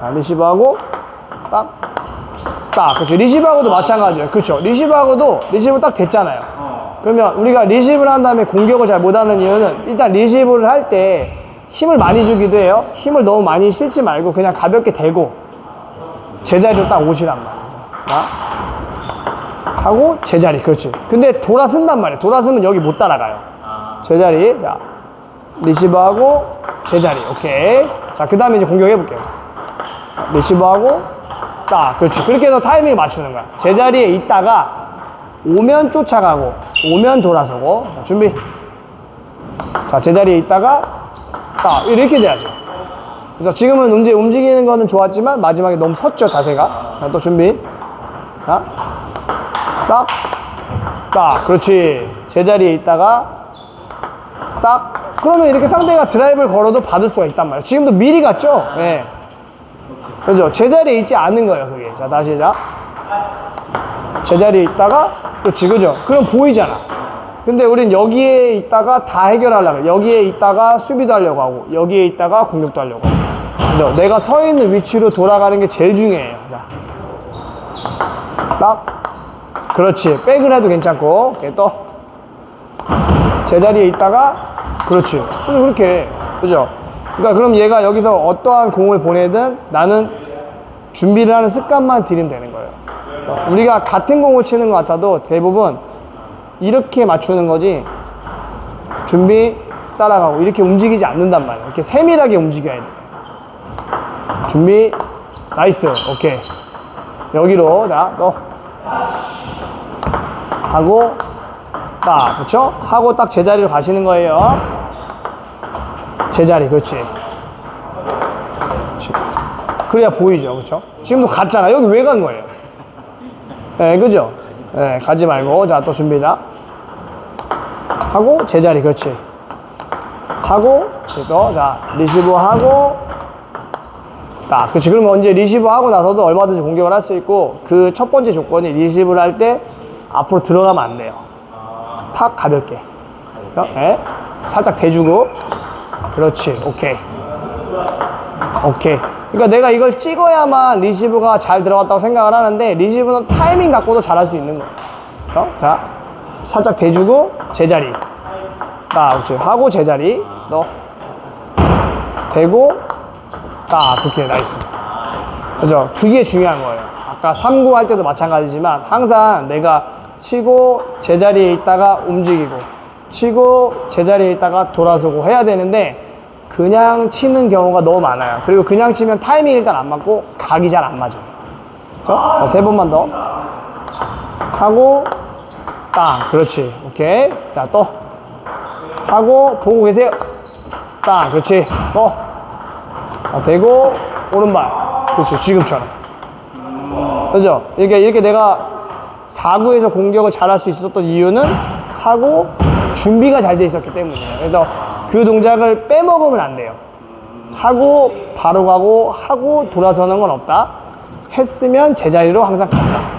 자, 리시브하고 딱, 딱. 그렇죠. 리시브하고도 마찬가지예요. 그렇죠. 리시브하고도 리시브 딱 됐잖아요. 그러면 우리가 리시브를 한 다음에 공격을 잘 못하는 이유는 일단 리시브를 할 때 힘을 많이 주기도 해요. 힘을 너무 많이 실지 말고 그냥 가볍게 대고 제자리로 딱 오시란 말이죠. 자, 하고 제자리. 그렇지. 근데 돌아선단 말이에요. 돌아서면 여기 못 따라가요. 제자리. 자, 리시브하고 제자리. 오케이. 자, 그 다음에 이제 공격해 볼게요. 리시브하고 딱. 그렇지. 그렇게 해서 타이밍을 맞추는 거야. 제자리에 있다가 오면 쫓아가고 오면 돌아서고 자, 준비. 자, 제자리에 있다가 딱 이렇게 돼야죠. 그래서 지금은 움직, 움직이는 거는 좋았지만 마지막에 너무 섰죠 자세가. 자, 또 준비. 자, 딱, 딱, 그렇지. 제자리에 있다가 딱. 그러면 이렇게 상대가 드라이브를 걸어도 받을 수가 있단 말이에요. 지금도 미리 갔죠? 예. 그죠? 제자리에 있지 않는 거예요, 그게. 자, 다시 자. 제자리에 있다가, 그렇지, 그죠? 그럼 보이잖아. 근데 우린 여기에 있다가 다 해결하려고. 여기에 있다가 수비도 하려고 하고, 여기에 있다가 공격도 하려고 하고. 그죠? 내가 서 있는 위치로 돌아가는 게 제일 중요해요. 자. 딱. 그렇지. 백을 해도 괜찮고, 오케이, 또. 제자리에 있다가, 그렇지. 그렇게, 그죠? 그러니까 그럼 얘가 여기서 어떠한 공을 보내든 나는 준비를 하는 습관만 들이면 되는 거예요. 어, 우리가 같은 공을 치는 것 같아도 대부분 이렇게 맞추는 거지 준비 따라가고 이렇게 움직이지 않는단 말이에요. 이렇게 세밀하게 움직여야 돼. 준비 나이스 오케이 여기로 자너 하고 딱 그렇죠? 하고 딱 제자리로 가시는 거예요. 제자리 그렇지. 그렇지. 그래야 보이죠, 그렇죠? 지금도 갔잖아. 여기 왜 간 거예요? 예, 그죠? 예, 가지 말고 자 또 준비다. 하고 제자리 그렇지. 하고 또자 리시브 하고 딱 그렇지. 그러면 언제 리시브 하고 나서도 얼마든지 공격을 할 수 있고 그 첫 번째 조건이 리시브를 할 때 앞으로 들어가면 안 돼요. 탁 가볍게. 어? 예? 살짝 대주고 그렇지. 오케이. 오케이. 그러니까 내가 이걸 찍어야만 리시브가 잘 들어갔다고 생각을 하는데 리시브는 타이밍 갖고도 잘할 수 있는 거예요. 어? 자, 살짝 대주고 제자리. 딱 그렇지. 하고 제자리. 너 대고 딱 그렇게 나이스. 그죠? 그게 중요한 거예요. 아까 3구 할 때도 마찬가지지만 항상 내가 치고 제자리에 있다가 움직이고 치고 제자리에 있다가 돌아서고 해야 되는데 그냥 치는 경우가 너무 많아요. 그리고 그냥 치면 타이밍이 일단 안 맞고 각이 잘 안 맞아요. 그죠? 자, 세 번만 더. 하고 딱 그렇지. 오케이. 자, 또 하고 보고 계세요. 딱 그렇지. 또 자, 대고 오른발. 그렇죠. 지금처럼. 그죠? 이렇게, 이렇게 내가 4구에서 공격을 잘할 수 있었던 이유는 하고 준비가 잘 돼 있었기 때문이에요. 그래서 그 동작을 빼먹으면 안 돼요. 하고 바로 가고 하고 돌아서는 건 없다. 했으면 제자리로 항상 간다.